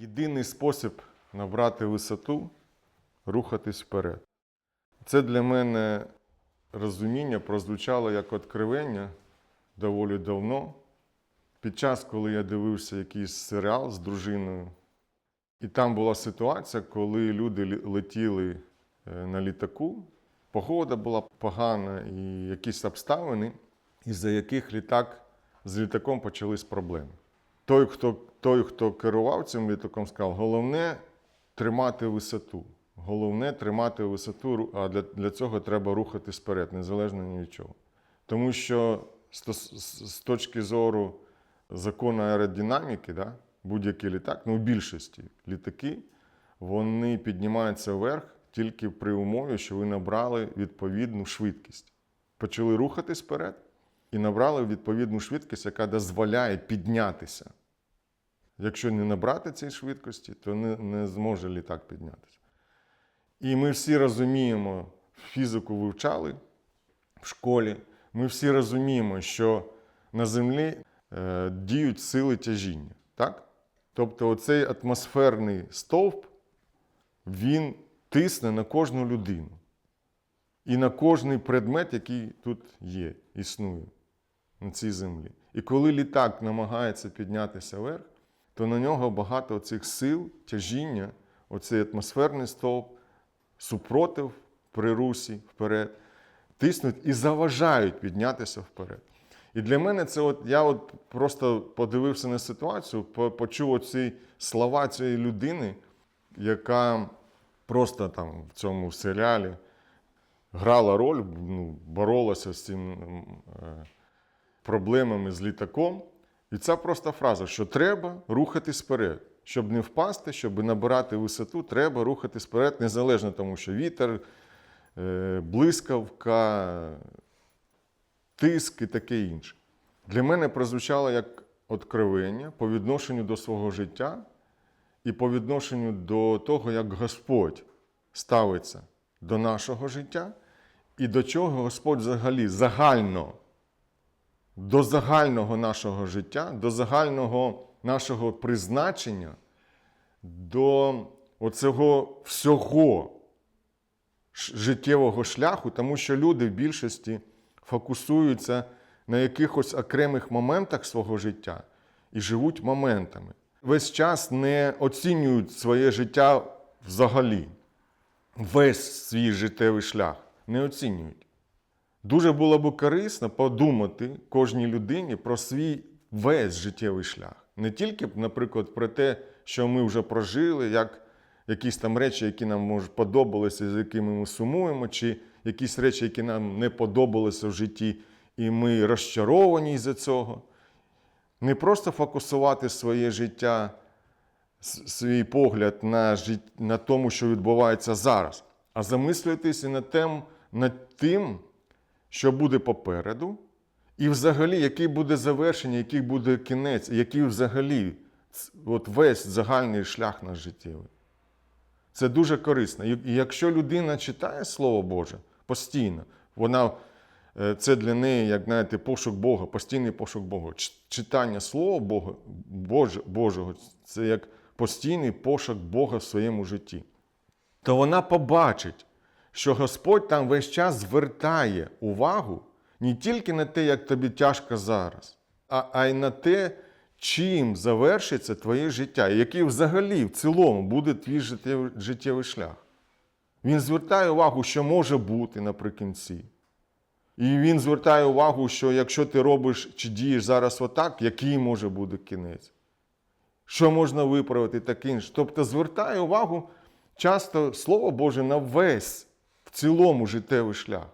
Єдиний спосіб набрати висоту рухатись вперед. Це для мене розуміння прозвучало як откровення доволі давно. Під час, коли я дивився якийсь серіал з дружиною, і там була ситуація, коли люди летіли е, на літаку, погода була погана і якісь обставини, із-за яких літак з літаком почались проблеми. Той, хто, той, хто керував цим літаком, сказав, головне тримати висоту. Головне тримати висоту, а для, для цього треба рухатись вперед, незалежно ні від чого. Тому що з, з, з точки зору закону аеродинаміки, да, будь-який літак, ну в більшості літаки, вони піднімаються вверх тільки при умові, що ви набрали відповідну швидкість. Почали рухатись вперед і набрали відповідну швидкість, яка дозволяє піднятися. Якщо не набрати цієї швидкості, то не, не зможе літак піднятися. І ми всі розуміємо, фізику вивчали в школі. Ми всі розуміємо, що на Землі е, діють сили тяжіння. Так? Тобто, оцей атмосферний стовп, він тисне на кожну людину і на кожний предмет, який тут є, існує на цій землі. І коли літак намагається піднятися вверх, то на нього багато цих сил, тяжіння, оцей атмосферний стовп, супротив при русі вперед, тиснуть і заважають піднятися вперед. І для мене це от я от просто подивився на ситуацію, почув оці слова цієї людини, яка просто там в цьому серіалі грала роль, ну, боролася з цим м, е, проблемами з літаком. І ця проста фраза, що треба рухатись вперед. Щоб не впасти, щоб набирати висоту, треба рухатись вперед, незалежно тому, що вітер, е, блискавка, тиск і таке інше. Для мене прозвучало як откровення по відношенню до свого життя і по відношенню до того, як Господь ставиться до нашого життя, і до чого Господь взагалі загально, до загального нашого життя, до загального нашого призначення, до оцього всього життєвого шляху, тому що люди в більшості фокусуються на якихось окремих моментах свого життя і живуть моментами. Весь час не оцінюють своє життя взагалі, весь свій життєвий шлях не оцінюють. Дуже було б корисно подумати кожній людині про свій весь життєвий шлях. Не тільки, наприклад, про те, що ми вже прожили, як якісь там речі, які нам може подобалися, з якими ми сумуємо, чи якісь речі, які нам не подобалися в житті, і ми розчаровані із-за цього. Не просто фокусувати своє життя, свій погляд на, жит... на тому, що відбувається зараз, а замислюватися над тим, над тим, що буде попереду, і взагалі, який буде завершення, який буде кінець, який взагалі от весь загальний шлях наш життєвий. Це дуже корисно. І якщо людина читає Слово Боже постійно, вона е, це для неї, як знаєте, пошук Бога, постійний пошук Бога. Читання Слова Бога, Божого це як постійний пошук Бога в своєму житті. То вона побачить, що Господь там весь час звертає увагу не тільки на те, як тобі тяжко зараз, а, а й на те, чим завершиться твоє життя, і який взагалі в цілому буде твій життєвий, життєвий шлях. Він звертає увагу, що може бути наприкінці. І він звертає увагу, що якщо ти робиш чи дієш зараз отак, який може бути кінець. Що можна виправити і таке інше. Тобто звертає увагу часто Слово Боже на весь в цілому життєвий шлях.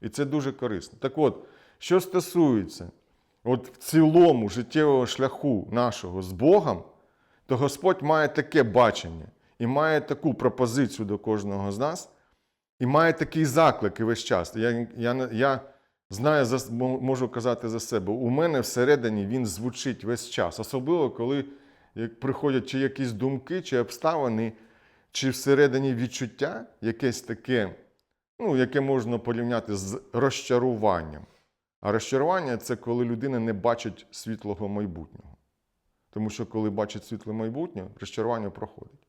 І це дуже корисно. Так от, що стосується от в цілому життєвого шляху нашого з Богом, то Господь має таке бачення і має таку пропозицію до кожного з нас, і має такий заклик і весь час. Я, я, я знаю, можу казати за себе, у мене всередині він звучить весь час, особливо коли приходять чи якісь думки, чи обставини, чи всередині відчуття якесь таке, ну, яке можна порівняти з розчаруванням. А розчарування це коли людина не бачить світлого майбутнього. Тому що коли бачить світле майбутнє, розчарування проходить.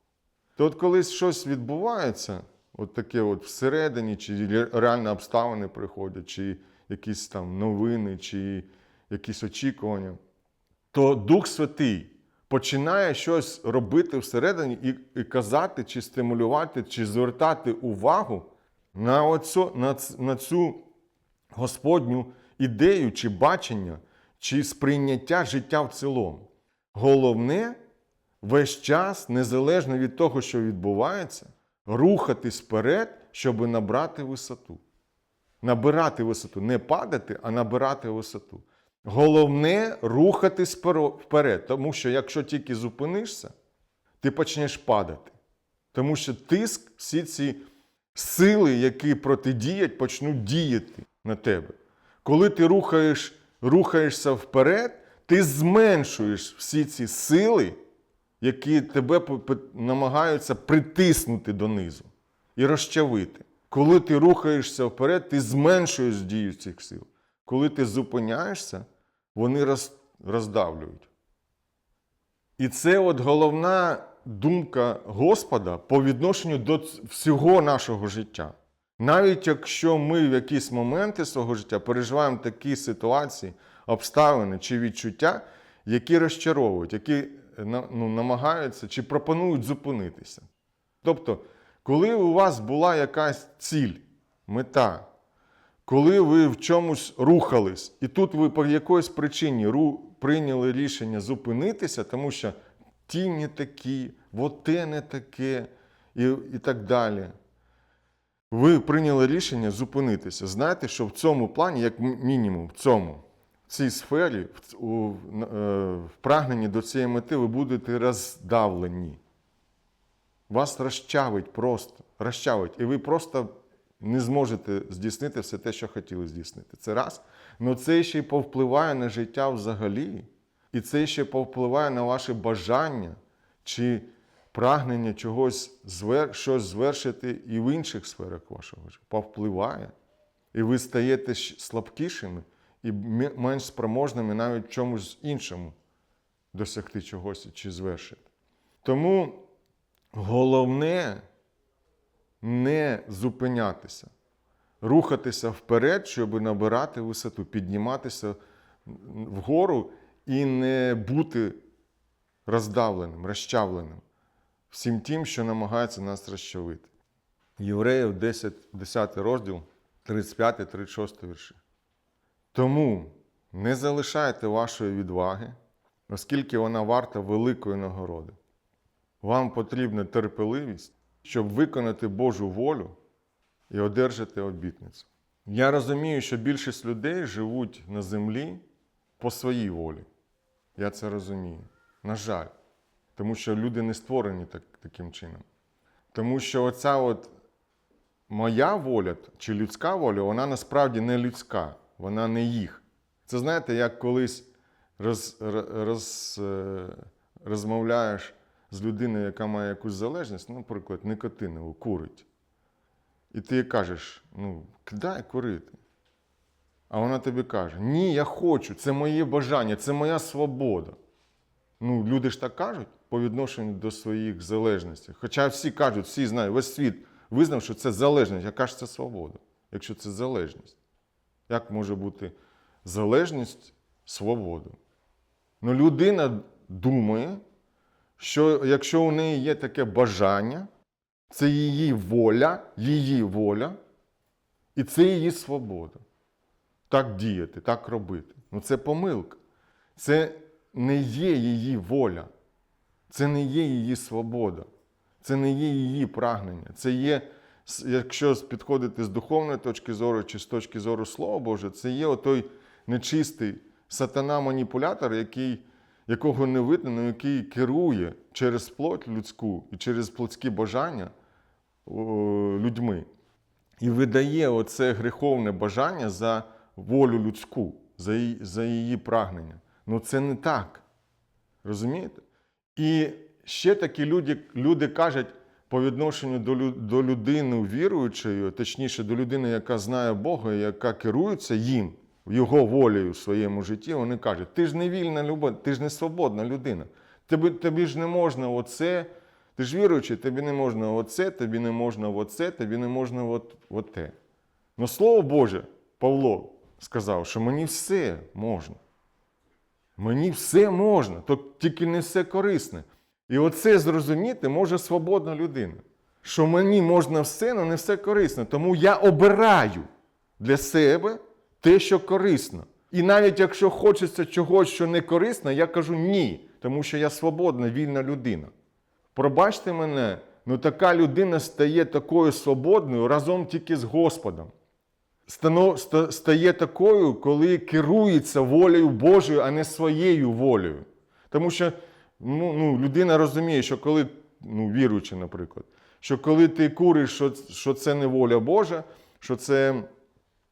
То от коли щось відбувається, от таке от всередині, чи ре- реальні обставини приходять, чи якісь там новини, чи якісь очікування, то Дух Святий починає щось робити всередині і, і казати, чи стимулювати, чи звертати увагу на, оцю, на, на цю Господню ідею, чи бачення, чи сприйняття життя в цілому. Головне весь час, незалежно від того, що відбувається, рухатись вперед, щоб набрати висоту. Набирати висоту, не падати, а набирати висоту. Головне рухатись вперед, тому що якщо тільки зупинишся, ти почнеш падати. Тому що тиск, всі ці сили, які протидіять, почнуть діяти на тебе. Коли ти рухаєш, рухаєшся вперед, ти зменшуєш всі ці сили, які тебе намагаються притиснути донизу і розчавити. Коли ти рухаєшся вперед, ти зменшуєш дію цих сил. Коли ти зупиняєшся, вони роз, роздавлюють. І це от головна думка Господа по відношенню до всього нашого життя. Навіть якщо ми в якісь моменти свого життя переживаємо такі ситуації, обставини чи відчуття, які розчаровують, які е, ну, намагаються чи пропонують зупинитися. Тобто, коли у вас була якась ціль, мета, коли ви в чомусь рухались, і тут ви по якоїсь причині прийняли рішення зупинитися, тому що ті не такі, от те не таке, і, і так далі. Ви прийняли рішення зупинитися. Знаєте, що в цьому плані, як мінімум, в цьому, в цій сфері, в, у, е, в прагненні до цієї мети, ви будете роздавлені. Вас розчавить просто, розчавить, і ви просто не зможете здійснити все те, що хотіли здійснити. Це раз. Ну це ще й повпливає на життя взагалі. І це ще повпливає на ваше бажання чи прагнення чогось звер... щось звершити і в інших сферах вашого життя. Повпливає. І ви стаєте слабкішими і менш спроможними навіть в чомусь іншому досягти чогось чи звершити. Тому головне не зупинятися, рухатися вперед, щоб набирати висоту, підніматися вгору і не бути роздавленим, розчавленим всім тим, що намагається нас розчавити. Євреїв 10, 10 розділ, 35-36 вірші. Тому не залишайте вашої відваги, оскільки вона варта великої нагороди. Вам потрібна терпеливість, щоб виконати Божу волю і одержати обітницю. Я розумію, що більшість людей живуть на землі по своїй волі. Я це розумію. На жаль. Тому що люди не створені так, таким чином. Тому що оця от моя воля чи людська воля, вона насправді не людська, вона не їх. Це знаєте, як колись роз, роз, е, розмовляєш з людиною, яка має якусь залежність, наприклад, никотинову, курить. І ти кажеш, ну, кидай курити. А вона тобі каже: Ні, я хочу, це моє бажання, це моя свобода. Ну, люди ж так кажуть по відношенню до своїх залежностей. Хоча всі кажуть, всі знають, весь світ визнав, що це залежність. Яка ж це свобода, якщо це залежність? Як може бути залежність свободою? Ну, людина думає, що якщо у неї є таке бажання, це її воля, її воля, і це її свобода. Так діяти, так робити. Ну це помилка. Це не є її воля, це не є її свобода, це не є її прагнення. Це є, якщо підходити з духовної точки зору чи з точки зору Слова Божого, це є отой нечистий сатана-маніпулятор, який, якого не видно, але який керує через плоть людську і через плотські бажання людьми. І видає оце гріховне бажання за волю людську, за її, за її прагнення. Ну це не так. Розумієте? І ще такі люди, люди кажуть по відношенню до, до людини віруючої, точніше, до людини, яка знає Бога, яка керується їм, його волею в своєму житті, вони кажуть, ти ж не вільна людина, ти ж не свободна людина. Тобі, тобі ж не можна оце, ти ж віруючий, тобі не можна оце, тобі не можна оце, тобі не можна от, от те. Ну, Слово Боже, Павло сказав, що мені все можна. Мені все можна, то тільки не все корисне. І оце зрозуміти може свободна людина. Що мені можна все, але не все корисне. Тому я обираю для себе те, що корисно. І навіть якщо хочеться чогось, що не корисно, я кажу ні, тому що я свободна, вільна людина. Пробачте мене, ну така людина стає такою свободною разом тільки з Господом. Стає такою, коли керується волею Божою, а не своєю волею. Тому що ну, ну, людина розуміє, що коли, ну, віруючи, наприклад, що коли ти куриш, що, що це не воля Божа, що це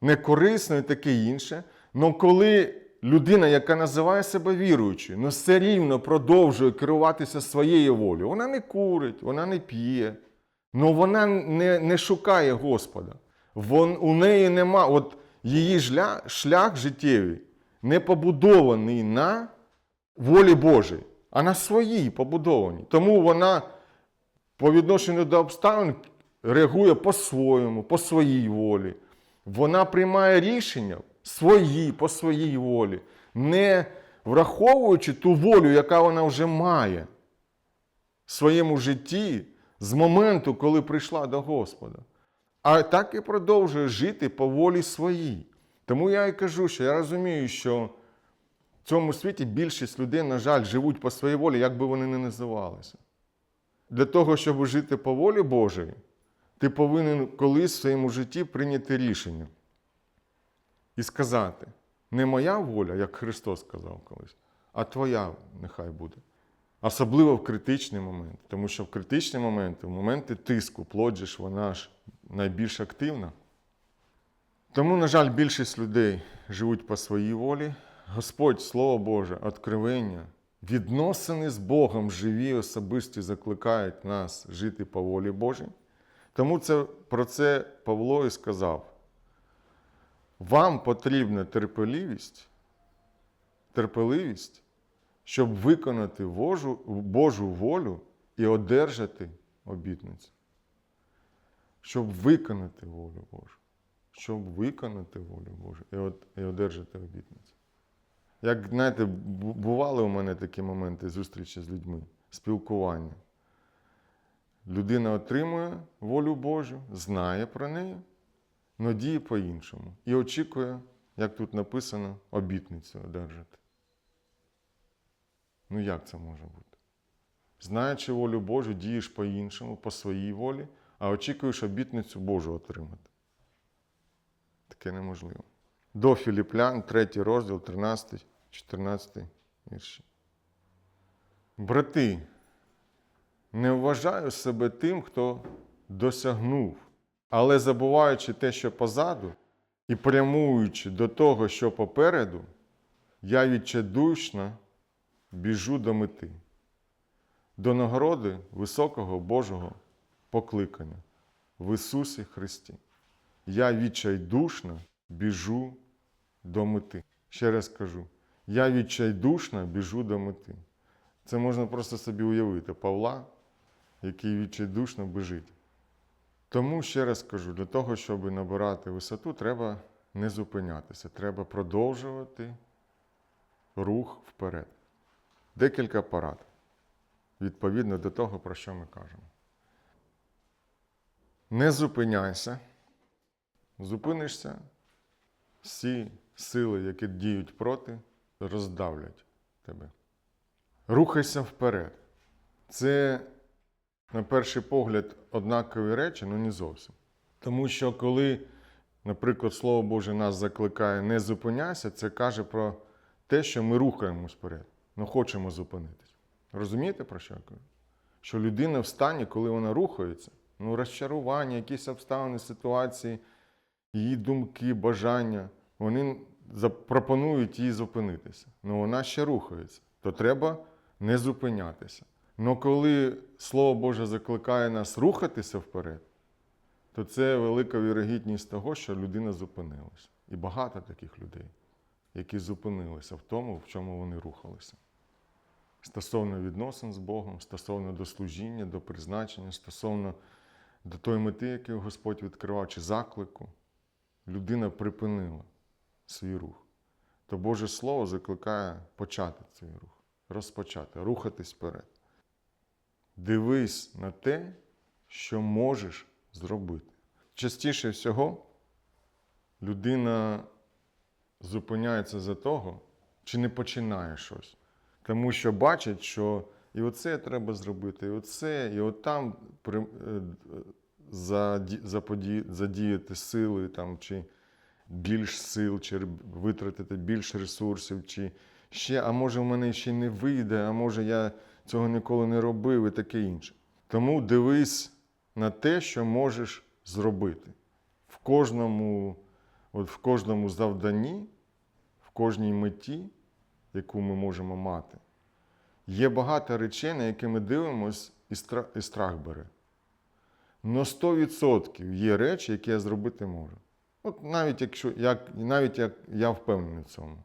не корисно і таке інше. Але коли людина, яка називає себе віруючою, але все рівно продовжує керуватися своєю волею, вона не курить, вона не п'є, але вона не, не шукає Господа. Вон, у неї нема, от її шлях, шлях життєвий не побудований на волі Божій, а на своїй побудованій. Тому вона по відношенню до обставин реагує по-своєму, по своїй волі. Вона приймає рішення свої, по своїй волі, не враховуючи ту волю, яка вона вже має в своєму житті з моменту, коли прийшла до Господа. А так і продовжує жити по волі своїй. Тому я і кажу, що я розумію, що в цьому світі більшість людей, на жаль, живуть по своїй волі, як би вони не називалися. Для того, щоб жити по волі Божої, ти повинен колись в своєму житті прийняти рішення і сказати: не моя воля, як Христос сказав колись, а твоя нехай буде. Особливо в критичний момент. Тому що в критичні моменти, в моменти тиску, ж вона ж найбільш активна. Тому, на жаль, більшість людей живуть по своїй волі. Господь, Слово Боже, откровення, відносини з Богом живі, особисті закликають нас жити по волі Божій. Тому це, про це Павло і сказав: вам потрібна терпеливість, терпеливість, щоб виконати Божу, Божу волю і одержати обітницю. Щоб виконати волю Божу. Щоб виконати волю Божу і, от, і одержати обітницю. Як знаєте, бували у мене такі моменти зустрічі з людьми, спілкування. Людина отримує волю Божу, знає про неї, але діє по-іншому. І очікує, як тут написано, обітницю одержати. Ну як це може бути? Знаючи волю Божу, дієш по-іншому, по своїй волі, а очікуєш обітницю Божу отримати. Таке неможливо. До Філіплян, 3 розділ, 13, 14 вірші. Брати, не вважаю себе тим, хто досягнув, але забуваючи те, що позаду, і прямуючи до того, що попереду, я відчайдушно біжу до мети, до нагороди високого Божого покликання в Ісусі Христі. Я відчайдушно біжу до мети. Ще раз кажу, я відчайдушно біжу до мети. Це можна просто собі уявити Павла, який відчайдушно біжить. Тому ще раз кажу, для того, щоб набирати висоту, треба не зупинятися, треба продовжувати рух вперед. Декілька порад відповідно до того, про що ми кажемо. Не зупиняйся, зупинишся, всі сили, які діють проти, роздавлять тебе. Рухайся вперед. Це, на перший погляд, однакові речі, але не зовсім. Тому що коли, наприклад, Слово Боже нас закликає не зупиняйся, це каже про те, що ми рухаємось вперед, але хочемо зупинитись. Розумієте, про що я кажу? Що людина в стані, коли вона рухається, ну, розчарування, якісь обставини, ситуації, її думки, бажання, вони запропонують їй зупинитися. Ну вона ще рухається, то треба не зупинятися. Но коли Слово Боже закликає нас рухатися вперед, то це велика вірогідність того, що людина зупинилася. І багато таких людей. які зупинилися в тому, в чому вони рухалися. Стосовно відносин з Богом, стосовно до служіння, до призначення, стосовно до тої мети, яку Господь відкривав, чи заклику, людина припинила свій рух. То Боже Слово закликає почати цей рух, розпочати, рухатись вперед. Дивись на те, що можеш зробити. Частіше всього людина зупиняється за того, чи не починає щось. Тому що бачить, що і оце треба зробити, і оце, і от там е, задіяти сили там, чи більш сил, чи витратити більше ресурсів, чи ще, а може в мене ще не вийде, а може я цього ніколи не робив і таке інше. Тому дивись на те, що можеш зробити. В кожному, от в кожному завданні, в кожній меті, яку ми можемо мати, є багато речей, на які ми дивимося, і страх, бере. Но 100% є речі, які я зробити можу. От навіть якщо як, навіть як я впевнений в цьому.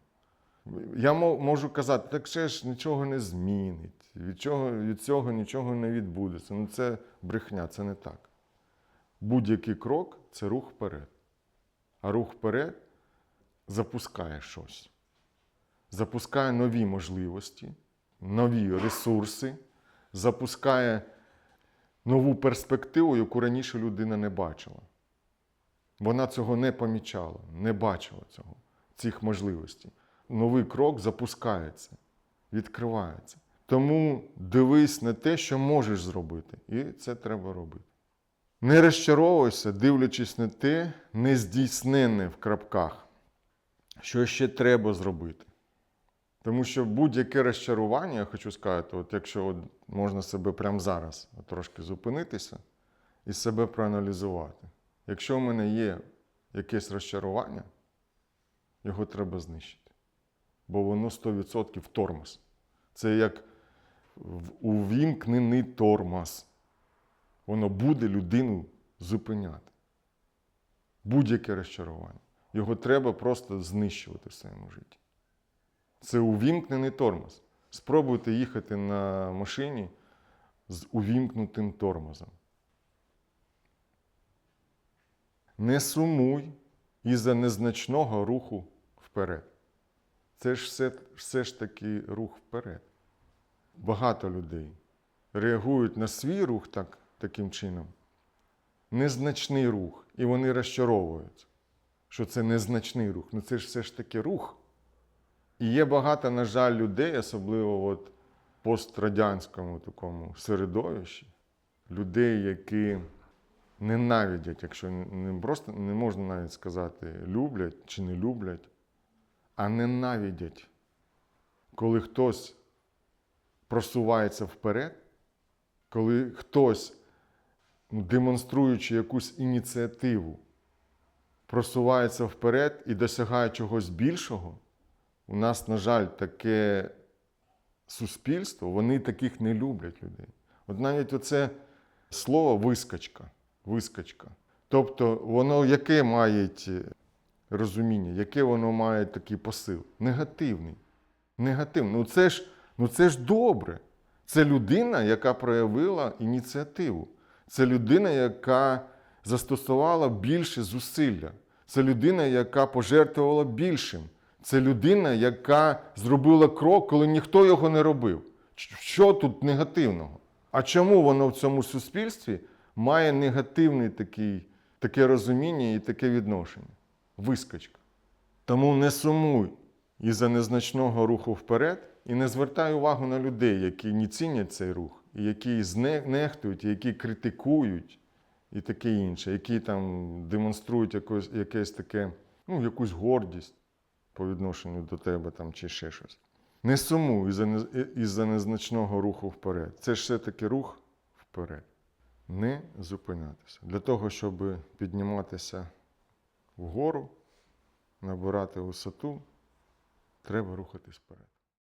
Я можу казати, так ще ж нічого не змінить, від, чого, від цього нічого не відбудеться. Ну це брехня, це не так. Будь-який крок це рух вперед. А рух вперед запускає щось. Запускає нові можливості, нові ресурси, запускає нову перспективу, яку раніше людина не бачила. Вона цього не помічала, не бачила цього, цих можливостей. Новий крок запускається, відкривається. Тому дивись на те, що можеш зробити, і це треба робити. Не розчаровуйся, дивлячись на те, нездійсненне в крапках, що ще треба зробити. Тому що будь-яке розчарування, я хочу сказати, от якщо от можна себе прямо зараз трошки зупинитися і себе проаналізувати. Якщо в мене є якесь розчарування, його треба знищити. Бо воно 100% тормоз. Це як увімкнений тормоз. Воно буде людину зупиняти. Будь-яке розчарування. Його треба просто знищувати в своєму житті. Це увімкнений тормоз. Спробуйте їхати на машині з увімкнутим тормозом. Не сумуй із-за незначного руху вперед. Це ж все, все ж таки рух вперед. Багато людей реагують на свій рух так, таким чином. Незначний рух, і вони розчаровуються, що це незначний рух. Ну це ж все ж таки рух. І є багато, на жаль, людей, особливо от пострадянському такому середовищі, людей, які ненавидять, якщо не- не просто не можна навіть сказати люблять чи не люблять, а ненавидять, коли хтось просувається вперед, коли хтось, ну, демонструючи якусь ініціативу, просувається вперед і досягає чогось більшого. У нас, на жаль, таке суспільство, вони таких не люблять людей. От навіть оце слово вискочка. вискочка. Тобто, воно яке має розуміння, яке воно має такий посил? Негативний. Негативний. Ну це ж, ну це ж добре. Це людина, яка проявила ініціативу. Це людина, яка застосувала більше зусилля. Це людина, яка пожертвувала більшим. Це людина, яка зробила крок, коли ніхто його не робив. Що тут негативного? А чому воно в цьому суспільстві має негативне таке розуміння і таке відношення? Вискочка. Тому не сумуй із-за незначного руху вперед і не звертай увагу на людей, які не цінять цей рух, і які зне- нехтують, які критикують і таке інше, які там демонструють якось, якесь таке, ну, якусь гордість по відношенню до тебе там, чи ще щось. Не сумуй із-за, незначного руху вперед. Це ж все-таки рух вперед. Не зупинятися. Для того, щоб підніматися вгору, набирати висоту, треба рухатись вперед.